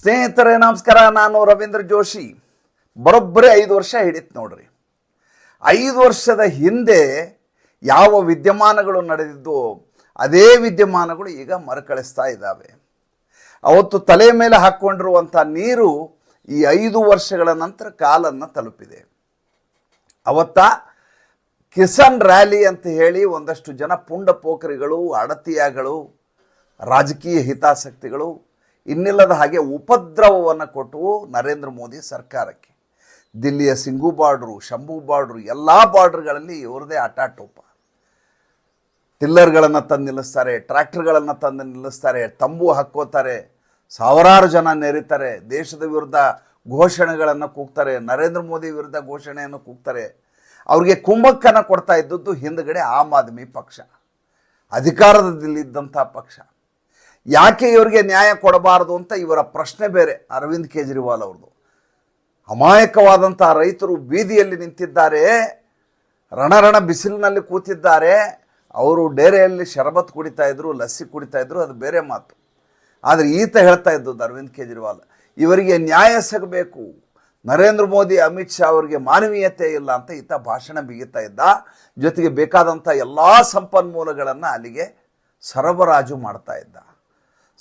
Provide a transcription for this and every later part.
ಸ್ನೇಹಿತರೆ, ನಮಸ್ಕಾರ. ನಾನು ರವೀಂದ್ರ ಜೋಶಿ. ಬರೋಬ್ಬರಿ ಐದು ವರ್ಷ ಹಿಡಿತು ನೋಡ್ರಿ. ಐದು ವರ್ಷದ ಹಿಂದೆ ಯಾವ ವಿದ್ಯಮಾನಗಳು ನಡೆದಿದ್ದು, ಅದೇ ವಿದ್ಯಮಾನಗಳು ಈಗ ಮರುಕಳಿಸ್ತಾ ಇದ್ದಾವೆ. ಅವತ್ತು ತಲೆ ಮೇಲೆ ಹಾಕ್ಕೊಂಡಿರುವಂಥ ನೀರು ಈ ಐದು ವರ್ಷಗಳ ನಂತರ ಕಾಲನ್ನು ತಲುಪಿದೆ. ಅವತ್ತ ಕಿಸಾನ್ ರ್ಯಾಲಿ ಅಂತ ಹೇಳಿ ಒಂದಷ್ಟು ಜನ ಪುಂಡ ಪೋಖರಿಗಳು ಅಡತಿಯಾಗಳು, ರಾಜಕೀಯ ಹಿತಾಸಕ್ತಿಗಳು ಇನ್ನಿಲ್ಲದ ಹಾಗೆ ಉಪದ್ರವವನ್ನು ಕೊಟ್ಟು ನರೇಂದ್ರ ಮೋದಿ ಸರ್ಕಾರಕ್ಕೆ. ದಿಲ್ಲಿಯ ಸಿಂಗು ಬಾರ್ಡ್ರು, ಶಂಭು ಬಾರ್ಡ್ರು ಎಲ್ಲ ಬಾರ್ಡ್ರ್ಗಳಲ್ಲಿ ಇವ್ರದೇ ಅಟಾಟೋಪ ಟಿಲ್ಲರ್ಗಳನ್ನು ತಂದು ನಿಲ್ಲಿಸ್ತಾರೆ, ಟ್ರ್ಯಾಕ್ಟರ್ಗಳನ್ನು ತಂದು ನಿಲ್ಲಿಸ್ತಾರೆ, ತಂಬು ಹಾಕ್ಕೋತಾರೆ, ಸಾವಿರಾರು ಜನ ನೆರೀತಾರೆ, ದೇಶದ ವಿರುದ್ಧ ಘೋಷಣೆಗಳನ್ನು ಕೂಗ್ತಾರೆ, ನರೇಂದ್ರ ಮೋದಿ ವಿರುದ್ಧ ಘೋಷಣೆಯನ್ನು ಕೂಗ್ತಾರೆ. ಅವ್ರಿಗೆ ಕುಂಭಕ್ಕನ ಕೊಡ್ತಾ ಇದ್ದದ್ದು ಹಿಂದ್ಗಡೆ ಆಮ್ ಆದ್ಮಿ ಪಕ್ಷ. ಅಧಿಕಾರದಲ್ಲಿದ್ದಂಥ ಪಕ್ಷ. ಯಾಕೆ ಇವರಿಗೆ ನ್ಯಾಯ ಕೊಡಬಾರದು ಅಂತ ಇವರ ಪ್ರಶ್ನೆ ಬೇರೆ. ಅರವಿಂದ್ ಕೇಜ್ರಿವಾಲ್ ಅವ್ರದ್ದು. ಅಮಾಯಕವಾದಂಥ ರೈತರು ಬೀದಿಯಲ್ಲಿ ನಿಂತಿದ್ದಾರೆ. ರಣರಣ ಬಿಸಿಲಿನಲ್ಲಿ ಕೂತಿದ್ದಾರೆ. ಅವರು ಡೇರೆಯಲ್ಲಿ ಶರಬತ್ ಕುಡಿತಾ ಇದ್ರು, ಲಸ್ಸಿ ಕುಡಿತಾ ಇದ್ರು, ಅದು ಬೇರೆ ಮಾತು. ಆದರೆ ಈತ ಹೇಳ್ತಾ ಇದ್ದದ್ದು ಅರವಿಂದ್ ಕೇಜ್ರಿವಾಲ್, ಇವರಿಗೆ ನ್ಯಾಯ ಸಿಗಬೇಕು. ನರೇಂದ್ರ ಮೋದಿ, ಅಮಿತ್ ಶಾ ಅವರಿಗೆ ಮಾನವೀಯತೆ ಇಲ್ಲ ಅಂತ ಈತ ಭಾಷಣ ಬಿಗಿತಾ ಇದ್ದ. ಜೊತೆಗೆ ಬೇಕಾದಂಥ ಎಲ್ಲ ಸಂಪನ್ಮೂಲಗಳನ್ನು ಅಲ್ಲಿಗೆ ಸರಬರಾಜು ಮಾಡ್ತಾ ಇದ್ದ.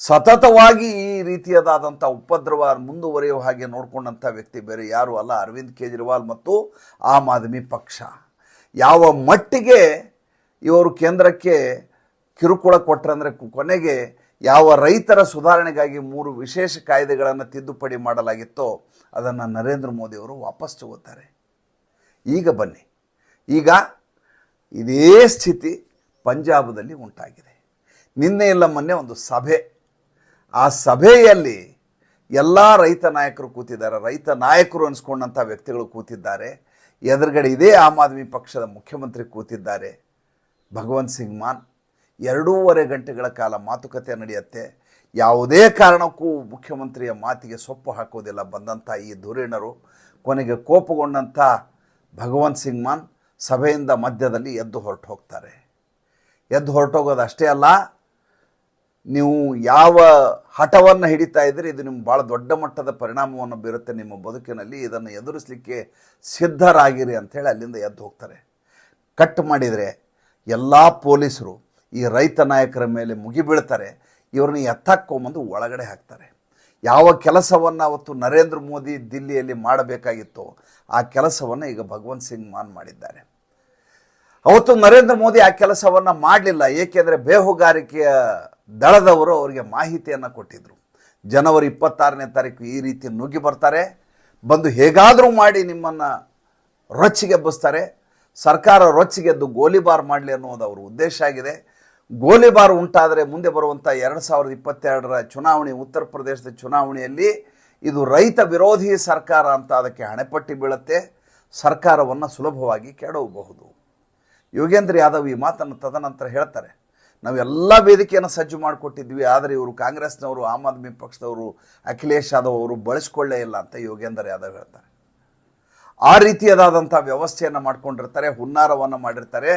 ಸತತವಾಗಿ ಈ ರೀತಿಯದಾದಂಥ ಉಪದ್ರವ ಮುಂದುವರಿಯುವ ಹಾಗೆ ನೋಡಿಕೊಂಡಂಥ ವ್ಯಕ್ತಿ ಬೇರೆ ಯಾರು ಅಲ್ಲ, ಅರವಿಂದ್ ಕೇಜ್ರಿವಾಲ್ ಮತ್ತು ಆಮ್ ಆದ್ಮಿ ಪಕ್ಷ. ಯಾವ ಮಟ್ಟಿಗೆ ಇವರು ಕೇಂದ್ರಕ್ಕೆ ಕಿರುಕುಳ ಕೊಟ್ಟರಂದರೆ ಕೊನೆಗೆ ಯಾವ ರೈತರ ಸುಧಾರಣೆಗಾಗಿ ಮೂರು ವಿಶೇಷ ಕಾಯ್ದೆಗಳನ್ನು ತಿದ್ದುಪಡಿ ಮಾಡಲಾಗಿತ್ತೋ ಅದನ್ನು ನರೇಂದ್ರ ಮೋದಿಯವರು ವಾಪಸ್ ತಗೋತಾರೆ. ಈಗ ಬನ್ನಿ. ಈಗ ಇದೇ ಸ್ಥಿತಿ ಪಂಜಾಬದಲ್ಲಿ ಉಂಟಾಗಿದೆ. ನಿನ್ನೆ ಇಲ್ಲ, ಮೊನ್ನೆ ಒಂದು ಸಭೆ ಆ ಸಭೆಯಲ್ಲಿ ಎಲ್ಲ ರೈತ ನಾಯಕರು ಕೂತಿದ್ದಾರೆ. ರೈತ ನಾಯಕರು ಅನಿಸ್ಕೊಂಡಂಥ ವ್ಯಕ್ತಿಗಳು ಕೂತಿದ್ದಾರೆ. ಎದುರುಗಡೆ ಇದೇ ಆಮ್ ಆದ್ಮಿ ಪಕ್ಷದ ಮುಖ್ಯಮಂತ್ರಿ ಕೂತಿದ್ದಾರೆ. ಭಗವಂತ್ ಸಿಂಗ್ ಮಾನ್, ಎರಡೂವರೆ ಗಂಟೆಗಳ ಕಾಲ ಮಾತುಕತೆ ನಡೆಯುತ್ತೆ. ಯಾವುದೇ ಕಾರಣಕ್ಕೂ ಮುಖ್ಯಮಂತ್ರಿಯ ಮಾತಿಗೆ ಸೊಪ್ಪು ಹಾಕೋದಿಲ್ಲ. ಬಂದಂಥ ಈ ಧುರೀಣರು ಕೊನೆಗೆ ಕೋಪಗೊಂಡಂಥ ಭಗವಂತ್ ಸಿಂಗ್ ಮಾನ್ ಸಭೆಯಿಂದ ಮಧ್ಯದಲ್ಲಿ ಎದ್ದು ಹೊರಟು ಹೋಗ್ತಾರೆ. ಎದ್ದು ಹೊರಟೋಗೋದು ಅಷ್ಟೇ ಅಲ್ಲ ನೀವು ಯಾವ ಹಠವನ್ನು ಹಿಡಿತಾ ಇದ್ದರೆ, ಇದು ನಿಮ್ಮ ಭಾಳ ದೊಡ್ಡ ಮಟ್ಟದ ಪರಿಣಾಮವನ್ನು ಬೀರುತ್ತೆ ನಿಮ್ಮ ಬದುಕಿನಲ್ಲಿ. ಇದನ್ನು ಎದುರಿಸಲಿಕ್ಕೆ ಸಿದ್ಧರಾಗಿರಿ ಅಂಥೇಳಿ ಅಲ್ಲಿಂದ ಎದ್ದು ಹೋಗ್ತಾರೆ. ಕಟ್ ಮಾಡಿದರೆ ಎಲ್ಲ ಪೊಲೀಸರು, ಈ ರೈತ ನಾಯಕರ ಮೇಲೆ ಮುಗಿಬೀಳ್ತಾರೆ ಇವ್ರನ್ನ ಎತ್ತಾಕೊಂಬಂದು ಒಳಗಡೆ ಹಾಕ್ತಾರೆ. ಯಾವ ಕೆಲಸವನ್ನು ಅವತ್ತು ನರೇಂದ್ರ ಮೋದಿ ದಿಲ್ಲಿಯಲ್ಲಿ ಮಾಡಬೇಕಾಗಿತ್ತೋ, ಆ ಕೆಲಸವನ್ನು ಈಗ ಭಗವಂತ್ ಸಿಂಗ್ ಮಾನ್ ಮಾಡಿದ್ದಾರೆ. ಅವತ್ತು ನರೇಂದ್ರ ಮೋದಿ ಆ ಕೆಲಸವನ್ನು ಮಾಡಲಿಲ್ಲ, ಏಕೆಂದರೆ ಬೇಹುಗಾರಿಕೆಯ ದಳದವರು ಅವರಿಗೆ ಮಾಹಿತಿಯನ್ನು ಕೊಟ್ಟಿದ್ದರು ಜನವರಿ ಇಪ್ಪತ್ತಾರನೇ ತಾರೀಕು ಈ ರೀತಿ ನುಗ್ಗಿ ಬರ್ತಾರೆ. ಬಂದು ಹೇಗಾದರೂ ಮಾಡಿ ನಿಮ್ಮನ್ನು ರೊಚ್ಚಿಗೆಬ್ಬಿಸ್ತಾರೆ ಸರ್ಕಾರ ರೊಚ್ಚಿಗೆದ್ದು ಗೋಲಿಬಾರ್ ಮಾಡಲಿ ಅನ್ನೋದು ಅವರ ಉದ್ದೇಶ ಆಗಿದೆ. ಗೋಲಿಬಾರ್ ಉಂಟಾದರೆ ಮುಂದೆ ಬರುವಂಥ ಎರಡು ಸಾವಿರದ ಇಪ್ಪತ್ತೆರಡರ ಚುನಾವಣೆ, ಉತ್ತರ ಪ್ರದೇಶದ ಚುನಾವಣೆಯಲ್ಲಿ ಇದು ರೈತ ವಿರೋಧಿ ಸರ್ಕಾರ ಅಂತ ಅದಕ್ಕೆ ಹಣೆಪಟ್ಟಿ ಬೀಳುತ್ತೆ. ಸರ್ಕಾರವನ್ನು ಸುಲಭವಾಗಿ ಕೆಡವಬಹುದು. ಯೋಗೇಂದ್ರ ಯಾದವ್ ಈ ಮಾತನ್ನು ತದನಂತರ ಹೇಳ್ತಾರೆ. ನಾವೆಲ್ಲ ವೇದಿಕೆಯನ್ನು ಸಜ್ಜು ಮಾಡಿಕೊಟ್ಟಿದ್ವಿ. ಆದರೆ ಇವರು ಕಾಂಗ್ರೆಸ್ನವರು, ಆಮ್ ಆದ್ಮಿ ಪಕ್ಷದವರು, ಅಖಿಲೇಶ್ ಯಾದವ್ ಅವರು ಬಳಸ್ಕೊಳ್ಳೇ ಇಲ್ಲ ಅಂತ ಯೋಗೇಂದ್ರ ಯಾದವ್ ಹೇಳ್ತಾರೆ. ಆ ರೀತಿಯದಾದಂಥ ವ್ಯವಸ್ಥೆಯನ್ನು ಮಾಡ್ಕೊಂಡಿರ್ತಾರೆ, ಹುನ್ನಾರವನ್ನು ಮಾಡಿರ್ತಾರೆ.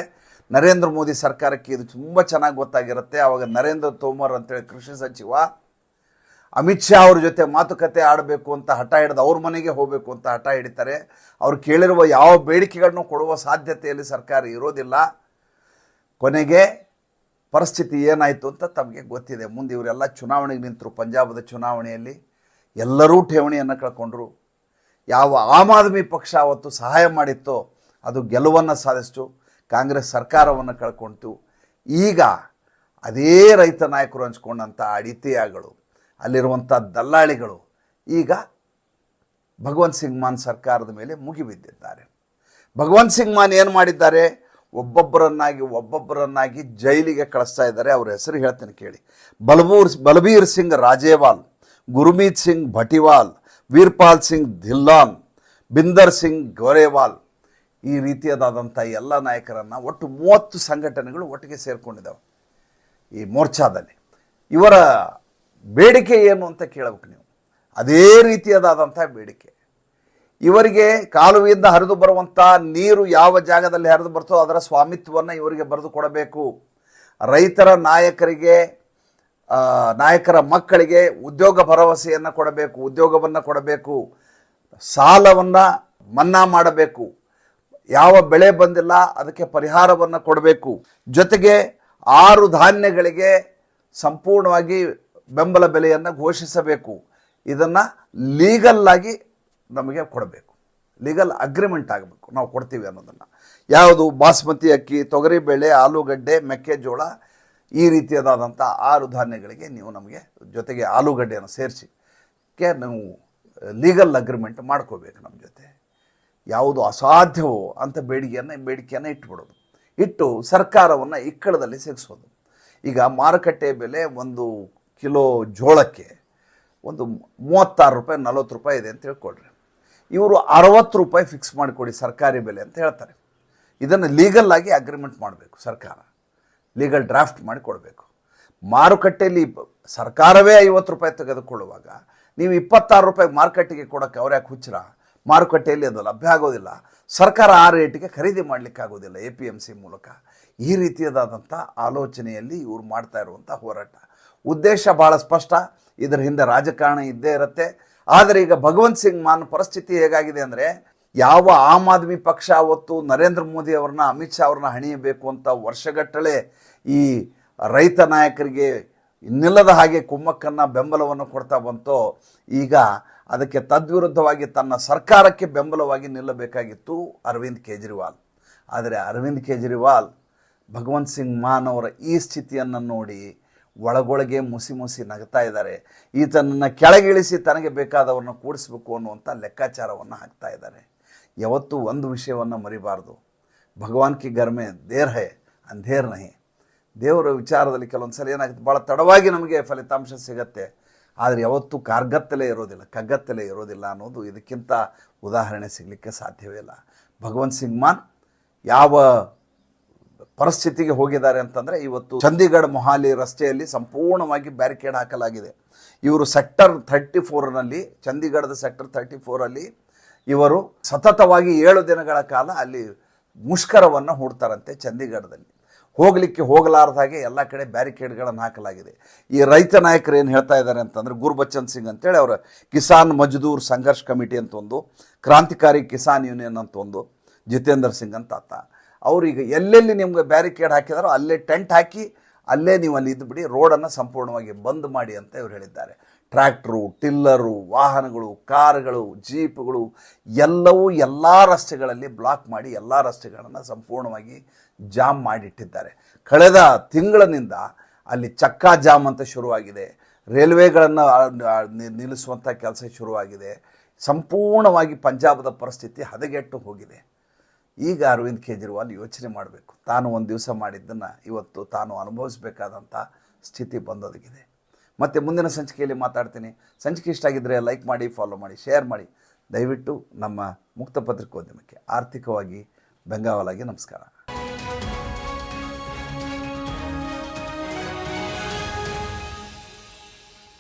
ನರೇಂದ್ರ ಮೋದಿ ಸರ್ಕಾರಕ್ಕೆ ಇದು ತುಂಬ ಚೆನ್ನಾಗಿ ಗೊತ್ತಾಗಿರುತ್ತೆ. ಆವಾಗ ನರೇಂದ್ರ ತೋಮರ್ ಅಂತೇಳಿ ಕೃಷಿ ಸಚಿವ, ಅಮಿತ್ ಶಾ ಅವ್ರ ಜೊತೆ ಮಾತುಕತೆ ಆಡಬೇಕು ಅಂತ ಹಠ ಹಿಡಿದು ಅವ್ರ ಮನೆಗೆ ಹೋಗಬೇಕು ಅಂತ ಹಠ ಹಿಡಿತಾರೆ. ಅವ್ರು ಕೇಳಿರುವ ಯಾವ ಬೇಡಿಕೆಗಳನ್ನು ಕೊಡುವ ಸಾಧ್ಯತೆಯಲ್ಲಿ ಸರ್ಕಾರ ಇರೋದಿಲ್ಲ. ಕೊನೆಗೆ ಪರಿಸ್ಥಿತಿ ಏನಾಯಿತು ಅಂತ ತಮಗೆ ಗೊತ್ತಿದೆ. ಮುಂದೆ ಇವರೆಲ್ಲ ಚುನಾವಣೆಗೆ ನಿಂತರು. ಪಂಜಾಬದ ಚುನಾವಣೆಯಲ್ಲಿ ಎಲ್ಲರೂ ಠೇವಣಿಯನ್ನು ಕಳ್ಕೊಂಡ್ರು. ಯಾವ ಆಮ್ ಆದ್ಮಿ ಪಕ್ಷ ಅವತ್ತು ಸಹಾಯ ಮಾಡಿತ್ತೋ ಅದು ಗೆಲುವನ್ನು ಸಾಧಿಸ್ತು. ಕಾಂಗ್ರೆಸ್ ಸರ್ಕಾರವನ್ನು ಕಳ್ಕೊಂತು ಈಗ ಅದೇ ರೈತ ನಾಯಕರು ಹಂಚ್ಕೊಂಡಂಥ ಅಡಿತೆಯಾಗಳು ಅಲ್ಲಿರುವಂಥ ದಲ್ಲಾಳಿಗಳು ಈಗ ಭಗವಂತ್ ಸಿಂಗ್ ಮಾನ್ ಸರ್ಕಾರದ ಮೇಲೆ ಮುಗಿಬಿದ್ದಿದ್ದಾರೆ. ಭಗವಂತ್ ಸಿಂಗ್ ಮಾನ್ ಏನು ಮಾಡಿದ್ದಾರೆ? ಒಬ್ಬೊಬ್ಬರನ್ನಾಗಿ ಒಬ್ಬೊಬ್ಬರನ್ನಾಗಿ ಜೈಲಿಗೆ ಕಳಿಸ್ತಾ ಇದ್ದಾರೆ. ಅವ್ರ ಹೆಸರು ಹೇಳ್ತೇನೆ ಕೇಳಿ. ಬಲಬೂರ್ ಬಲಬೀರ್ ಸಿಂಗ್ ರಾಜೇವಾಲ್, ಗುರುಮೀತ್ ಸಿಂಗ್ ಭಟಿವಾಲ್, ವೀರ್ಪಾಲ್ ಸಿಂಗ್ ಧಿಲ್ಲಾನ್, ಬಿಂದರ್ ಸಿಂಗ್ ಗೋರೇವಾಲ್ ಈ ರೀತಿಯಾದಂಥ ಎಲ್ಲ ನಾಯಕರನ್ನು ಒಟ್ಟು ಮೂವತ್ತು ಸಂಘಟನೆಗಳು ಒಟ್ಟಿಗೆ ಸೇರಿಕೊಂಡಿದ್ದಾವೆ ಈ ಮೋರ್ಚಾದಲ್ಲಿ. ಇವರ ಬೇಡಿಕೆ ಏನು ಅಂತ ಕೇಳಬೇಕು ನೀವು. ಅದೇ ರೀತಿಯಾದಂಥ ಬೇಡಿಕೆ. ಇವರಿಗೆ ಕಾಲುವೆಯಿಂದ ಹರಿದು ಬರುವಂಥ ನೀರು ಯಾವ ಜಾಗದಲ್ಲಿ ಹರಿದು ಬರ್ತೋ ಅದರ ಸ್ವಾಮಿತ್ವವನ್ನು ಇವರಿಗೆ ಬರೆದು ಕೊಡಬೇಕು. ರೈತರ ನಾಯಕರಿಗೆ ನಾಯಕರ ಮಕ್ಕಳಿಗೆ ಉದ್ಯೋಗ ಭರವಸೆಯನ್ನು ಕೊಡಬೇಕು, ಉದ್ಯೋಗವನ್ನು ಕೊಡಬೇಕು, ಸಾಲವನ್ನು ಮನ್ನಾ ಮಾಡಬೇಕು. ಯಾವ ಬೆಳೆ ಬಂದಿಲ್ಲ ಅದಕ್ಕೆ ಪರಿಹಾರವನ್ನು ಕೊಡಬೇಕು. ಜೊತೆಗೆ ಆರು ಧಾನ್ಯಗಳಿಗೆ ಸಂಪೂರ್ಣವಾಗಿ ಬೆಂಬಲ ಬೆಲೆಯನ್ನು ಘೋಷಿಸಬೇಕು. ಇದನ್ನು ಲೀಗಲ್ಲಾಗಿ ನಮಗೆ ಕೊಡಬೇಕು. ಲೀಗಲ್ ಅಗ್ರಿಮೆಂಟ್ ಆಗಬೇಕು. ನಾವು ಕೊಡ್ತೀವಿ ಅನ್ನೋದನ್ನು. ಯಾವುದು ಬಾಸ್ಮತಿ ಅಕ್ಕಿ, ತೊಗರಿಬೇಳೆ, ಆಲೂಗಡ್ಡೆ, ಮೆಕ್ಕೆಜೋಳ, ಈ ರೀತಿಯಾದಂಥ ಆರು ಧಾನ್ಯಗಳಿಗೆ ನೀವು ನಮಗೆ ಜೊತೆಗೆ ಆಲೂಗಡ್ಡೆಯನ್ನು ಸೇರಿಸಿ ಕೆ ನಾವು ಲೀಗಲ್ ಅಗ್ರಿಮೆಂಟ್ ಮಾಡ್ಕೋಬೇಕು ನಮ್ಮ ಜೊತೆ. ಯಾವುದು ಅಸಾಧ್ಯವೋ ಅಂತ ಬೇಡಿಕೆಯನ್ನು ಬೇಡಿಕೆಯನ್ನು ಇಟ್ಬಿಡೋದು. ಇಟ್ಟು ಸರ್ಕಾರವನ್ನು ಇಕ್ಕಳದಲ್ಲಿ ಸಿಗಿಸೋದು ಈಗ ಮಾರುಕಟ್ಟೆ ಬೆಲೆ ಒಂದು ಕಿಲೋ ಜೋಳಕ್ಕೆ ಒಂದು ಮೂವತ್ತಾರು ರೂಪಾಯಿ, ನಲವತ್ತು ರೂಪಾಯಿ ಇದೆ ಅಂತ ಹೇಳ್ಕೊಳ್ರಿ. ಇವರು ಅರವತ್ತು ರೂಪಾಯಿ ಫಿಕ್ಸ್ ಮಾಡಿಕೊಡಿ ಸರ್ಕಾರಿ ಬೆಲೆ ಅಂತ ಹೇಳ್ತಾರೆ. ಇದನ್ನು ಲೀಗಲ್ ಆಗಿ ಅಗ್ರಿಮೆಂಟ್ ಮಾಡಬೇಕು ಸರ್ಕಾರ. ಲೀಗಲ್ ಡ್ರಾಫ್ಟ್ ಮಾಡಿ ಕೊಡಬೇಕು. ಮಾರುಕಟ್ಟೆಯಲ್ಲಿ ಸರ್ಕಾರವೇ ಐವತ್ತು ರೂಪಾಯಿ ತೆಗೆದುಕೊಳ್ಳುವಾಗ ನೀವು ಇಪ್ಪತ್ತಾರು ರೂಪಾಯಿ ಮಾರುಕಟ್ಟೆಗೆ ಕೊಡೋಕ್ಕೆ ಅವ್ರು ಯಾಕೆ ಹುಚ್ಚರ? ಮಾರುಕಟ್ಟೆಯಲ್ಲಿ ಅದು ಲಭ್ಯ ಆಗೋದಿಲ್ಲ. ಸರ್ಕಾರ ಆ ರೇಟಿಗೆ ಖರೀದಿ ಮಾಡಲಿಕ್ಕಾಗೋದಿಲ್ಲ ಎ ಪಿ ಎಂ ಸಿ ಮೂಲಕ. ಈ ರೀತಿಯದಾದಂಥ ಆಲೋಚನೆಯಲ್ಲಿ ಇವರು ಮಾಡ್ತಾ ಇರುವಂಥ ಹೋರಾಟ. ಉದ್ದೇಶ ಭಾಳ ಸ್ಪಷ್ಟ. ಇದರ ಹಿಂದೆ ರಾಜಕಾರಣ ಇದ್ದೇ ಇರುತ್ತೆ. ಆದರೆ ಈಗ ಭಗವಂತ್ ಸಿಂಗ್ ಮಾನ್ ಪರಿಸ್ಥಿತಿ ಹೇಗಾಗಿದೆ ಅಂದರೆ ಯಾವ ಆಮ್ ಆದ್ಮಿ ಪಕ್ಷ ಅವತ್ತು ನರೇಂದ್ರ ಮೋದಿ ಅವ್ರನ್ನ, ಅಮಿತ್ ಶಾ ಅವ್ರನ್ನ ಹಣಿಯಬೇಕು ಅಂತ ವರ್ಷಗಟ್ಟಲೆ ಈ ರೈತ ನಾಯಕರಿಗೆ ನಿಲ್ಲದ ಹಾಗೆ ಕುಮ್ಮಕ್ಕನ್ನು ಬೆಂಬಲವನ್ನು ಕೊಡ್ತಾ ಬಂತೋ, ಈಗ ಅದಕ್ಕೆ ತದ್ವಿರುದ್ಧವಾಗಿ ತನ್ನ ಸರ್ಕಾರಕ್ಕೆ ಬೆಂಬಲವಾಗಿ ನಿಲ್ಲಬೇಕಾಗಿತ್ತು ಅರವಿಂದ್ ಕೇಜ್ರಿವಾಲ್. ಆದರೆ ಅರವಿಂದ್ ಕೇಜ್ರಿವಾಲ್ ಭಗವಂತ್ ಸಿಂಗ್ ಮಾನ್ ಅವರ ಈ ಸ್ಥಿತಿಯನ್ನು ನೋಡಿ ಒಳಗೊಳಗೆ ಮುಸಿ ಮುಸಿ ನಗ್ತಾ ಇದ್ದಾರೆ. ಈತನನ್ನು ಕೆಳಗಿಳಿಸಿ ತನಗೆ ಬೇಕಾದವ್ರನ್ನ ಕೂಡಿಸ್ಬೇಕು ಅನ್ನುವಂಥ ಲೆಕ್ಕಾಚಾರವನ್ನು ಹಾಕ್ತಾ ಇದ್ದಾರೆ. ಯಾವತ್ತೂ ಒಂದು ವಿಷಯವನ್ನು ಮರಿಬಾರ್ದು. ಭಗವಾನ್ ಕಿ ಗರ್ಮೆ ದೇರ್ ಹೇ ಅಂಧೇರ್ ನಹಿ. ದೇವರ ವಿಚಾರದಲ್ಲಿ ಕೆಲವೊಂದು ಸಲ ಏನಾಗುತ್ತೆ ಭಾಳ ತಡವಾಗಿ ನಮಗೆ ಫಲಿತಾಂಶ ಸಿಗತ್ತೆ. ಆದರೆ ಯಾವತ್ತೂ ಕಾರ್ಗತ್ತಲೇ ಇರೋದಿಲ್ಲ, ಕಗ್ಗತ್ತಲೇ ಇರೋದಿಲ್ಲ ಅನ್ನೋದು ಇದಕ್ಕಿಂತ ಉದಾಹರಣೆ ಸಿಗಲಿಕ್ಕೆ ಸಾಧ್ಯವೇ ಇಲ್ಲ. ಭಗವಂತ್ ಸಿಂಗ್ ಮಾನ್, ಯಾವ ಪರಿಸ್ಥಿತಿಗೆ ಹೋಗಿದ್ದಾರೆ ಅಂತಂದರೆ ಇವತ್ತು ಚಂಡೀಗಢ ಮೊಹಾಲಿ ರಸ್ತೆಯಲ್ಲಿ ಸಂಪೂರ್ಣವಾಗಿ ಬ್ಯಾರಿಕೇಡ್ ಹಾಕಲಾಗಿದೆ. ಇವರು ಸೆಕ್ಟರ್ ಥರ್ಟಿ ಫೋರ್ನಲ್ಲಿ ಚಂಡೀಗಢದ ಸೆಕ್ಟರ್ ಥರ್ಟಿ ಫೋರಲ್ಲಿ ಇವರು ಸತತವಾಗಿ ಏಳು ದಿನಗಳ ಕಾಲ ಅಲ್ಲಿ ಮುಷ್ಕರವನ್ನು ಹೂಡ್ತಾರಂತೆ ಚಂಡೀಗಢದಲ್ಲಿ. ಹೋಗಲಿಕ್ಕೆ ಹೋಗಲಾರ್ದ ಹಾಗೆ ಎಲ್ಲ ಕಡೆ ಬ್ಯಾರಿಕೇಡ್ಗಳನ್ನು ಹಾಕಲಾಗಿದೆ. ಈ ರೈತ ನಾಯಕರು ಏನು ಹೇಳ್ತಾ ಇದ್ದಾರೆ ಅಂತಂದರೆ ಗುರುಬಚ್ಚನ್ ಸಿಂಗ್ ಅಂತೇಳಿ ಅವರ ಕಿಸಾನ್ ಮಜ್ದೂರ್ ಸಂಘರ್ಷ ಕಮಿಟಿ ಅಂತ ಒಂದು, ಕ್ರಾಂತಿಕಾರಿ ಕಿಸಾನ್ ಯೂನಿಯನ್ ಅಂತ ಒಂದು, ಜಿತೇಂದ್ರ ಸಿಂಗ್ ಅಂತ ಆತ. ಅವ್ರೀಗ ಎಲ್ಲೆಲ್ಲಿ ನಿಮ್ಗೆ ಬ್ಯಾರಿಕೇಡ್ ಹಾಕಿದಾರೋ ಅಲ್ಲೇ ಟೆಂಟ್ ಹಾಕಿ ಅಲ್ಲೇ ನೀವು ಅಲ್ಲಿ ಇದ್ದುಬಿಡಿ ರೋಡನ್ನು ಸಂಪೂರ್ಣವಾಗಿ ಬಂದ್ ಮಾಡಿ ಅಂತ ಇವರು ಹೇಳಿದ್ದಾರೆ. ಟ್ರ್ಯಾಕ್ಟ್ರು ಟಿಲ್ಲರು ವಾಹನಗಳು ಕಾರುಗಳು ಜೀಪ್ಗಳು ಎಲ್ಲವೂ ಎಲ್ಲ ರಸ್ತೆಗಳಲ್ಲಿ ಬ್ಲಾಕ್ ಮಾಡಿ ಎಲ್ಲ ರಸ್ತೆಗಳನ್ನು ಸಂಪೂರ್ಣವಾಗಿ ಜಾಮ್ ಮಾಡಿಟ್ಟಿದ್ದಾರೆ. ಕಳೆದ ತಿಂಗಳಿನಿಂದ ಅಲ್ಲಿ ಚಕ್ಕಾ ಜಾಮ್ ಅಂತ ಶುರುವಾಗಿದೆ. ರೈಲ್ವೆಗಳನ್ನು ನಿಲ್ಲಿಸುವಂಥ ಕೆಲಸ ಶುರುವಾಗಿದೆ. ಸಂಪೂರ್ಣವಾಗಿ ಪಂಜಾಬದ ಪರಿಸ್ಥಿತಿ ಹದಗೆಟ್ಟು ಹೋಗಿದೆ. ಈಗ ಅರವಿಂದ್ ಕೇಜ್ರಿವಾಲ್ ಯೋಚನೆ ಮಾಡಬೇಕು. ತಾನು ಒಂದು ದಿವಸ ಮಾಡಿದ್ದನ್ನು ಇವತ್ತು ತಾನು ಅನುಭವಿಸಬೇಕಾದಂಥ ಸ್ಥಿತಿ ಬಂದೊದಗಿದೆ. ಮತ್ತು ಮುಂದಿನ ಸಂಚಿಕೆಯಲ್ಲಿ ಮಾತಾಡ್ತೀನಿ. ಸಂಚಿಕೆ ಇಷ್ಟ ಆಗಿದ್ದರೆ ಲೈಕ್ ಮಾಡಿ ಫಾಲೋ ಮಾಡಿ ಶೇರ್ ಮಾಡಿ. ದಯವಿಟ್ಟು ನಮ್ಮ ಮುಕ್ತ ಪತ್ರಿಕೋದ್ಯಮಕ್ಕೆ ಆರ್ಥಿಕವಾಗಿ ಬೆಂಗಾವಲಾಗಿ ನಮಸ್ಕಾರ.